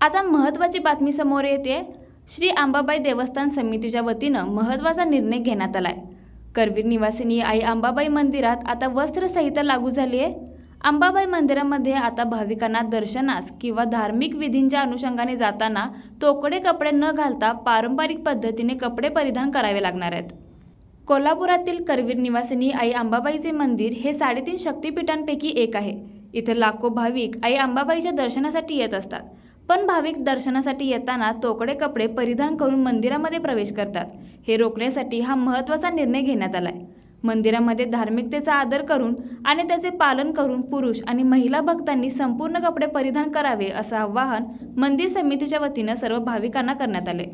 आता महत्त्वाची बातमी समोर येते. श्री आंबाबाई देवस्थान समितीच्या वतीनं महत्त्वाचा निर्णय घेण्यात आला आहे करवीर निवासिनी आई अंबाबाई मंदिरात आता वस्त्रसंहिता लागू झाली आहे अंबाबाई मंदिरामध्ये आता भाविकांना दर्शनास किंवा धार्मिक विधींच्या अनुषंगाने जाताना तोकडे कपडे न घालता पारंपरिक पद्धतीने कपडे परिधान करावे लागणार आहेत. कोल्हापुरातील करवीर निवासिनी आई अंबाबाईचे मंदिर हे साडेतीन शक्तिपीठांपैकी एक आहे. इथे लाखो भाविक आई अंबाबाईच्या दर्शनासाठी येत असतात. पण भाविक दर्शनासाठी येताना तोकडे कपडे परिधान करून मंदिरामध्ये प्रवेश करतात. हे रोखण्यासाठी हा महत्त्वाचा निर्णय घेण्यात आला आहे मंदिरामध्ये धार्मिकतेचा आदर करून आणि त्याचे पालन करून पुरुष आणि महिला भक्तांनी संपूर्ण कपडे परिधान करावे असं आवाहन मंदिर समितीच्या वतीनं सर्व भाविकांना करण्यात आले